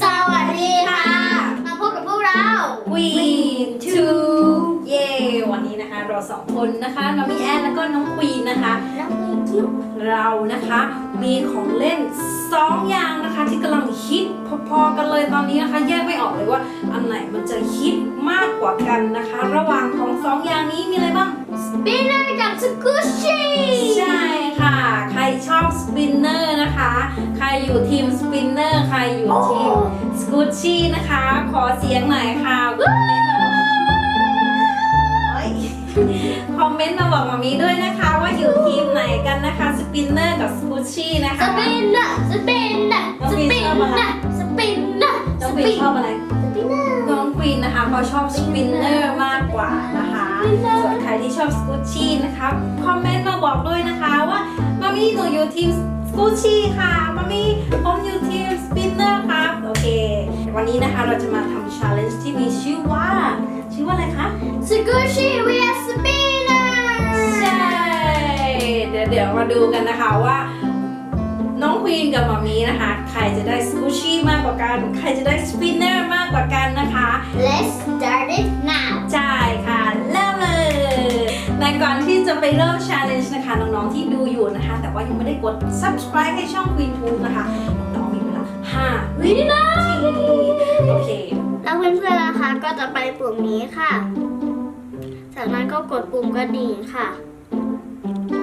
สวัสดีค่ะ มาพบกับพวกเรา Queen Two เย้วันนี้นะคะ เราสองคนนะคะน้องมีแอนแล้วก็น้องควีนนะคะน้องมีคิวเรานะคะมีของเล่น2อย่างนะคะ ที่กำลังฮิตพอๆกันเลยตอนนี้นะคะ แยกไม่ออกเลยว่า อันไหนมันจะฮิตมากกว่ากันนะคะ ระหว่างของ2อย่างนี้มีอะไรบ้างสปินเนอร์กับส ชอบสปินเนอร์นะคะ ใครอยู่ทีมสปินเนอร์ใครอยู่ทีมสกูชี่นะคะ ขอเสียงหน่อยค่ะคอมเมนต์มาบอกมามีด้วยนะคะ ว่าอยู่ทีมไหนกันนะคะสปินเนอร์กับสกูชี่นะสคะปินเนอร์สปินเนอร์สปินเนอร์สปินเนอร์น้องควีนชอบอะไรสปินเนอร์น้องควีนนะคะเขาชอบสปินเนอร์มากกว่านะคะ Spinner ส่วนใครที่ชอบสกูชี่นะคะคอมเมนต์มาบอกด้วยนะคะว่า มามี่หนูอยู่ทีมสกูชี่ค่ะมามี่ผมอยู่ทีมสปินเนอร์ครับโอเค วันนี้นะคะเราจะมาทำ challenge ที่มีชื่อว่า ชื่อว่าอะไรคะสกูชี่ we are สปินเนอร์ใช่เดี๋ยวเดี๋ยวมาดูกันนะคะว่าน้องควีนกับมามีนะคะ ใครจะได้สกูชี่มากกว่ากัน ใครจะได้สปินเนอร์มากกว่ากันนะคะ let's start it now ก่อนที่จะไปเริ่ม challenge นะคะ น้องๆที่ดูอยู่นะคะ แต่ว่ายังไม่ได้กด subscribe ให้ช่อง Queen Tube นะคะ น้องๆมีเวลา5วินาทีโอเค แล้วเพื่อนๆนะคะก็จะไปปุ่มนี้ค่ะ จากนั้นก็กดปุ่มกระดิ่งค่ะ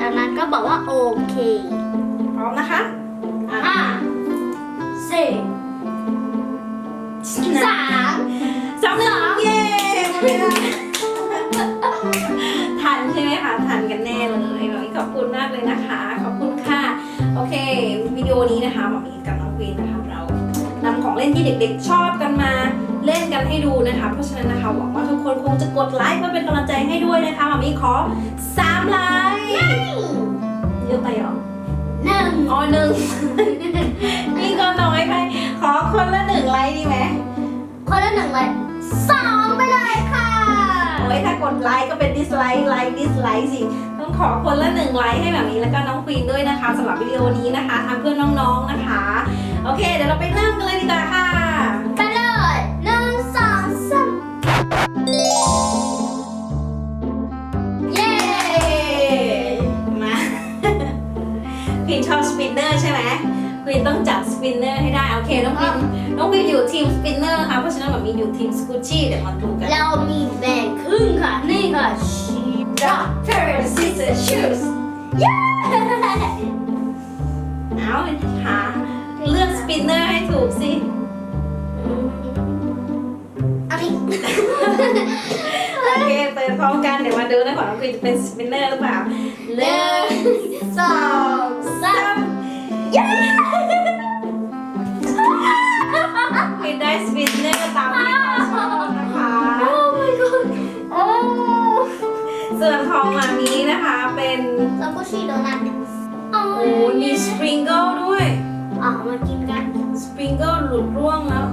จากนั้นก็บอกว่าโอเค พร้อมนะคะอะห้าสี่สามสองหนึ่งเย้ ใช่ไหมคะทันกันแน่เลยวันนี้ขอบคุณมากเลยนะคะ ขอบคุณค่ะ โอเค วิดีโอนี้นะคะหมอมีกับน้องควีนนะคะเรานำของเล่นที่เด็กๆชอบกันมาเล่นกันให้ดูนะคะ เพราะฉะนั้นนะคะหวังว่าทุกคนคงจะกดไลค์เพื่อเป็นกำลังใจให้ด้วยนะคะหมอมีขอ3ไลค์เยอะไปเหรอหนึ่งอ๋อหนึ่งนี่ก็น้อยไปขอคนละหนึ่งไลค์ดีไหมคนละหนึ่งเลยสองไปเลยค่ะโอ้ยถ้าก ดไลค์ก็เป็นดิสไลค์ไลค์ดิสไลค์สิ ต้องขอคนละหนึ่งไลค์ให้แบบนี้แล้วก็น้องควีนด้วยนะคะสำหรับวิดีโอนี้นะคะทำเพื่อน้องๆนะคะ โอเค เดี๋ยวเราไปเริ่มกันเลยดีกว่าค่ะไปเลยหนึ่งสองสามเย้มาควีนชอบสปินเนอร์ใช่ไหม ควีนต้องจับสปินเนอร์ให้ได้โอเคน้องควีนน้องควีนอยู่ทีมสปินเนอร์ค่ะเพราะฉะนั้นแบบมีอยู่ทีมสกูชี่เดี๋ยวมาดูกันเรามีแบ่งครึ่งค่ะนี่ค่ะ Rock, paper, scissors, shoes เย้เอาหาเลือกสปินเนอร์ให้ถูกสิเอาอีกโอเคเปิดพร้อมกันเดี๋ยวมาดูนะของน้องควีนจะเป็นสปินเนอร์หรือเปล่าหเริ่นึ่มงสองสาม เย้ควีนได้สปินเนอร์ตามที่เขาชอบนะคะ โอ้ my god โอ้ส่วนของมามีนะคะเป็นซาโกชิโดนัทโอ้โอ้ยมีสปริงเกิลด้วยอะมากินกัน สปริงเกิลหลุดร่วงแล้ว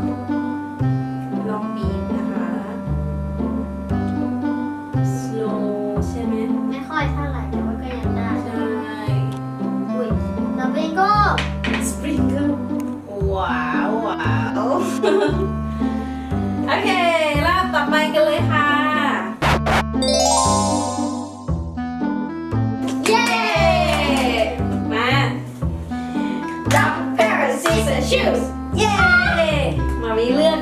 โอเครอบต่อไปกันเลยค่ะ เย้ มา The paper, scissors, shoes เย้ มามีเลือก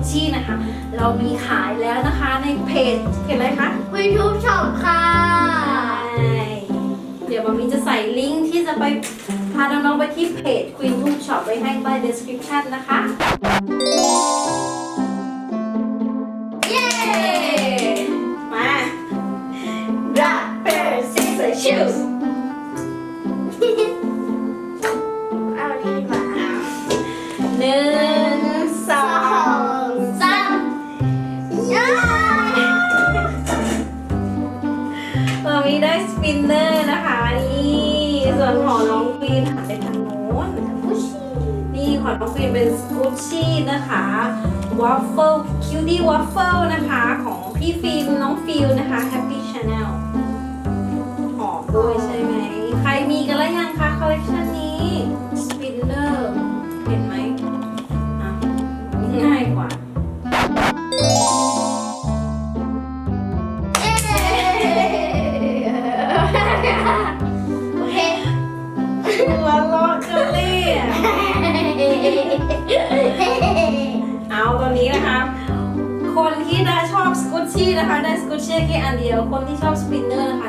ก็สกูชี่นะคะ เรามีขายแล้วนะคะในเพจเพจอะไรคะวีทูบช็อปค่ะใช่เดี๋ยวมามีจะใส่ลิงก์ที่จะไปพาน้องๆไปที่เพจ Queen Book Shop ไว้ให้ใต้ description นะคะเย้มา Rock, paper, scissors, shoes ีนเป็นสกูชี่นะคะวัฟเฟิลคิวดี้วัฟเฟิลนะคะของพี่ฟิล์มน้องฟิลนะคะแฮปปี้ชาแนลหอมด้วยใช่ แค่อันเดียว คนที่ชอบสปินเนอร์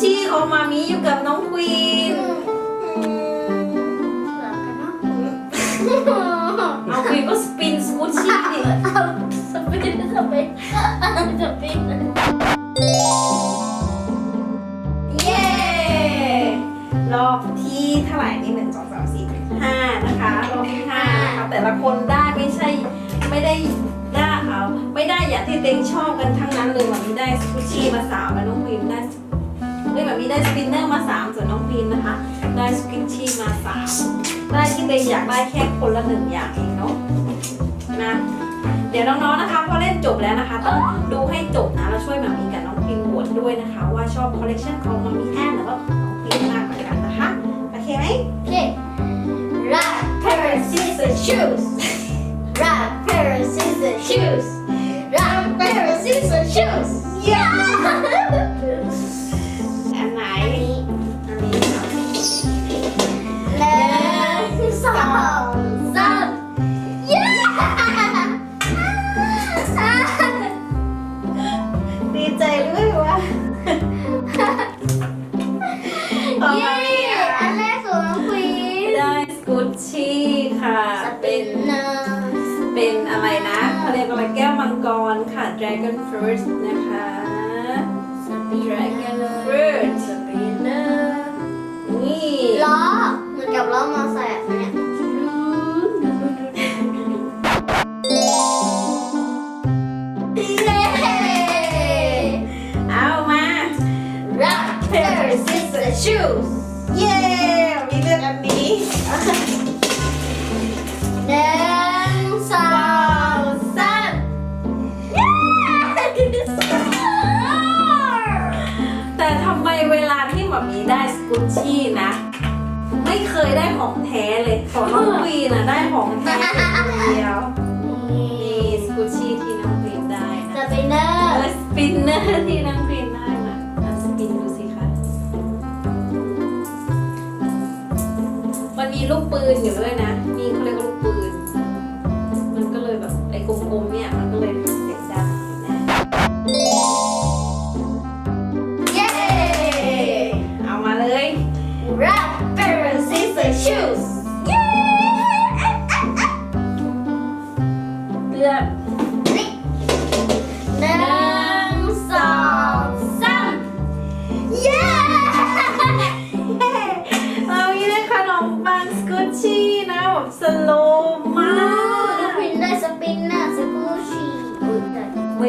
ชี่ของมามีอยู่กับน้องควีนเอาควีนก็สปินสกูชี่ดิเอาสปินสปินสปินเย้รอบที่เท่าไหร่นี่หนึ่งสองสามสี่ห้านะคะรอบที่ห้านะคะแต่ละคนได้ไม่ใช่ไม่ได้ได้เอาไม่ได้อย่างที่เต็งชอบกันทั้งนั้นเลยแบบนี้ได้สกูชี่มาสามแล้วน้องพิมได้เอ้ยแบบนี้ได้สปินเนอร์มาสามส่วนน้องพิมนะคะ ได้สกูชี่มาสามได้ที่เต็งอยากได้แค่คนละหนึ่งอย่างเองเนาะนะเดี๋ยวน้องๆนะคะพอเล่นจบแล้วนะคะ ต้องดูให้จบนะแล้วช่วยมามีกับน้องพิมโหวตด้วยนะคะ ว่าชอบคอลเลคชันของมามีแอนหรือว่าของน้องพิมมากกว่ากันนะคะโอเคไหมโอเค Rock, paper, scissors, shoes Rock, paper, scissors, shoes Rock, paper, scissors, shoes ค่ะ Dragon Fruit นะคะ ที่น้องควีนได้นะอะสปินดูสิคะมันมีลูกปืนอยู่ด้วยนะ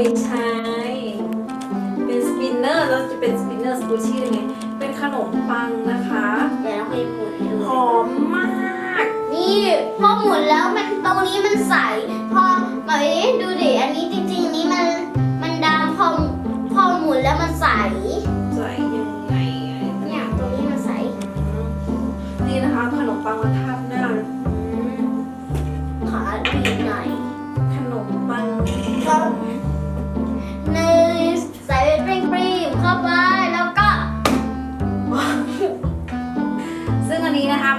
ไม่ใช่เป็นสปินเนอร์แล้วจะเป็นสปินเนอร์สกูชี่ยังไงเป็นขนมปังนะคะ เดี๋ยวเราไปหมุนดูหอมมาก นี่พอหมุนแล้วมันตรงนี้มันใส พอหมอยดูดิ อันนี้จริงๆอันนี้มันมันดำพอพอหมุนแล้วมันใสสวยยังไงอะเนี่ยตรงนี้มันใส นี่นะคะขนมปังมาทาบหน้า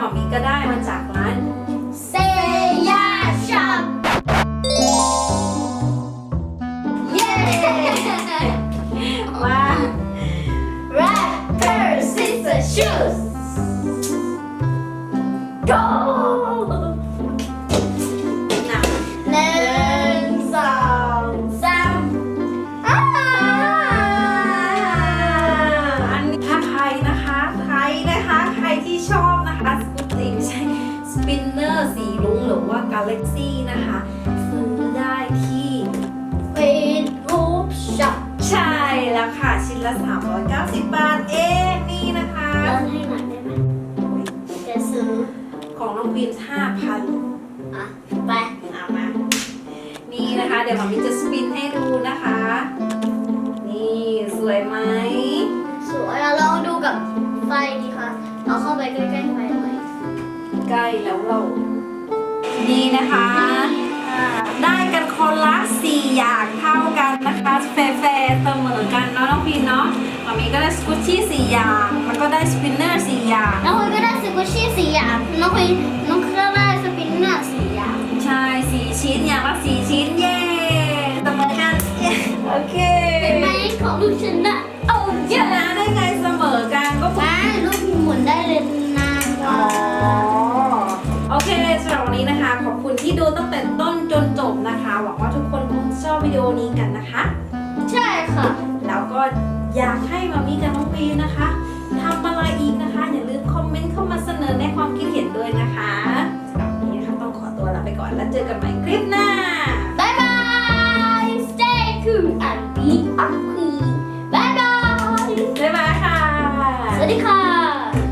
หอมมีก็ได้มาจากร้านเซย่าช็อปเย้ว่า Red pair scissors shoes ร์สีลุ้งหรือว่ากาแล็กซี่นะคะ ซื้อได้ที่เฟซบุ๊กช็อปใช่แล้วค่ะ ชิ้นละ 390 บาทเองนี่นะคะเลให้หน่อยได้ไหมจะซื้อของน้องบีน5,000อะไปเอามา นี่นะคะ เดี๋ยวมามินจะสปินให้ดูนะคะ นี่นะคะ ได้กันคนละ4อย่างเท่ากันนะคะแฟร์ๆเสมอกันเนาะน้องพีนเนาะมามีก็ได้สกุชชี่4อย่างแล้วก็ได้สปินเนอร์4อย่างน้องคุยก็ได้สกุชชี่สี่อย่างน้องคุยน้องก็ได้สปินเนอร์สี่อย่างใช่สี่ชิ้นอย่างละสี่ชิ้นเย้เสมอกันเย้โอเคเป็นไหมของลูกฉันนะะคะ ขอบคุณที่ดูตั้งแต่ต้นจนจบนะคะ หวังว่าทุกคนคงชอบวิดีโอนี้กันนะคะ ใช่ค่ะ แล้วก็อยากให้มามีกับน้องวีนะคะทำอะไรอีกนะคะ อย่าลืมคอมเมนต์เข้ามาเสนอในความคิดเห็นด้วยนะคะสำหรับวันนี้นะคะต้องขอตัวลาไปก่อนแล้วเจอกันใหม่คลิปหน้าบายบาย Stay cool and be awesome.